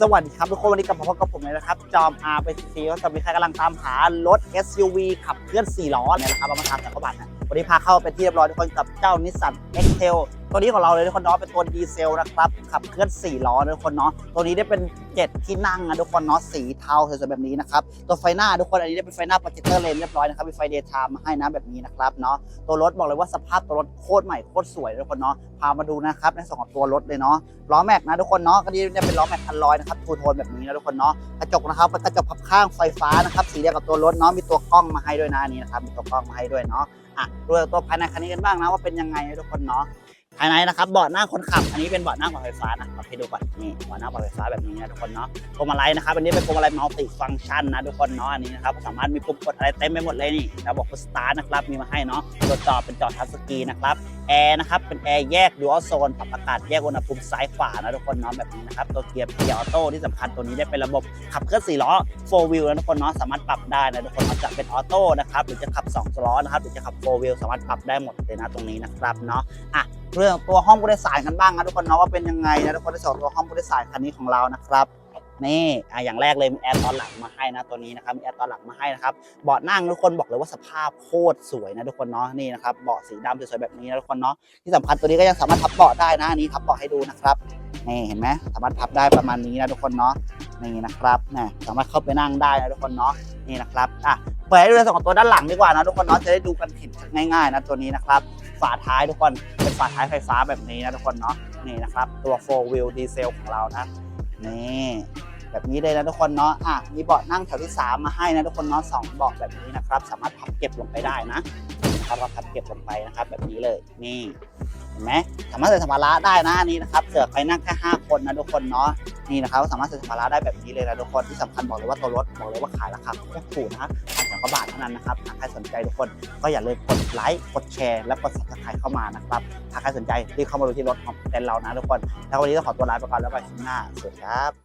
สวัสดีครับทุกคนวันนี้กลับมาพบกับผมเลยนะครับ จอมอาไปซีก็จะมีใครกำลังตามหารถ SUV ขับเคลื่อน 4 ล้อเนี่ยนะครับเรามาทำแต่กบัตรนะวันนี้พาเข้าไปที่เรียบร้อยทุกคนกับเจ้านิสสัน X-Trail ตัวนี้ของเราเลยทุกคนเนาะเป็นตัวดีเซลนะครับขับเคลื่อน 4 ล้อทุกคนเนาะตัวนี้ได้เป็น 7 ที่นั่งนะทุกคนเนาะสีเทาสวยๆแบบนี้นะครับตัวไฟหน้าทุกคนอันนี้ได้เป็นไฟหน้าโปรเจคเตอร์เลนเรียบร้อยนะครับมีไฟเดย์ไทม์มาให้นะแบบนี้นะครับเนาะตัวรถบอกเลยว่าสภาพตัวรถโคตรใหม่โคตรสวยทุกคนเนาะพามาดูนะครับในส่วนของตัวรถเลยเนาะล้อแม็กนะทุกคนเนาะก็นี่เนี่ยเป็นล้อแม็กพันลอยนะครับทูโทนแบบนี้นะทุกคนเนาะกระจกนะครับเป็นกระจกพับข้างไฟฟ้านะครับสีเดียวกับตัวรถเนาะมีตัวกล้องมาให้ด้วยนะนนี้นะครับมีตัวกล้องมาให้ด้วยเนาะอะดูตัวภายในคันนี้กันบ้างนะว่าเป็นยังไงทุกคนเนาะ ภายในนะครับเบาะนั่งคนขับ อันนี้เป็นเบาะนั่งแบบไฟฟ้านะมาให้ดูก่อนนี่เบาะนั่งแบบไฟฟ้าแบบนี้นะทุกคนเนาะพวงมาลัยนะครับอันนี้เป็นพวงมาลัยมัลติฟังก์ชันนะทุกคนเนาะอันนี้นะครับสามารถมีปุ่มกดอะไรเต็มไปหมดเลยนี่ระบบสตาร์ทนะครับมีมาให้เนาะตัวจอเป็นจอทัชสกรีนนะครับแอร์นะครับเป็นแอร์แยกดูอัลโซนปรับอากาศแยกอุณหภูมิซ้ายขวานะทุกคนเนาะแบบนี้นะครับตัวเกียร์เกียร์ออโต้ที่สำคัญตัวนี้ได้เป็นระบบขับเคลื่อน4ล้อ4 wheel นะทุกคนเนาะสามารถปรับได้นะทุกคนเนาะจะเป็นออโต้นะครับหรือจะขับ2ล้อนะครับหรือจะขับ4 wheel สามารถปรับได้หมดเลยนะตรงนี้นะครับเนาะอะ เรื่องตัวห้องผู้โดยสารกันบ้างนะทุกคนเนาะว่าเป็นยังไงนะทุกคนในส่วนของตัวห้องผู้โดยสารคันนี้ของเรานะครับนี่อะอย่างแรกเลยมีแอร์ตอนหลังมาให้นะตัวนี้นะครับมีแอร์ตอนหลังมาให้นะครับเบาะนั่งทุกคนบอกเลยว่าสภาพโคตรสวยนะทุกคนเนาะนี่นะครับเบาะสีดำสวยๆแบบนี้นะทุกคนเนาะที่สำคัญตัวนี้ก็ยังสามารถพับเบาะได้นะอันนี้พับเบาะให้ดูนะครับนี่เห็นไหมสามารถพับได้ประมาณนี้นะทุกคนเนาะนี่นะครับนี่สามารถเข้าไปนั่งได้นะทุกคนเนาะนี่นะครับอะเปิดให้ดูในส่วนของตัวด้านหลังดีกว่านะทุกคนเนาะจะได้ดูกันเห็นง่ายๆนะตัวนี้นะครับ ฝาท้ายทุกคนเป็นฝาท้ายไฟฟ้าแบบนี้นะทุกคนเนาะนี่นะครับ ตัว 4 wheel diesel ของเรานะนี่แบบนี้เลยนะทุกคนเนาะอะมีเบาะนั่งแถวที่ 3 มาให้นะทุกคนเนาะสองเบาะแบบนี้นะครับ สามารถพับเก็บลงไปได้นะครับเราพับเก็บลงไปนะครับแบบนี้เลยนี่เห็นไหมสามารถใส่สัมภาระได้นะอันนี้นะครับเสือไปนั่งแค่5คนนะทุกคนเนาะนี่นะครับสามารถใส่สัมภาระได้แบบนี้เลยนะทุกคนที่สำคัญบอกเลยว่าตัวรถบอกเลยว่าขายราคาโคตรถูกนะ กว่าบาทเท่านั้นนะครับหากใครสนใจทุกคนก็อย่าลืมกดไลค์กดแชร์และกด subscribe เข้ามานะครับหากใครสนใจรีบเข้ามาดูที่รถของเต็นท์เรานะทุกคนแล้ววันนี้ต้องขอตัวลาไปก่อนแล้วกันคลิปหน้าสวัสดีครับ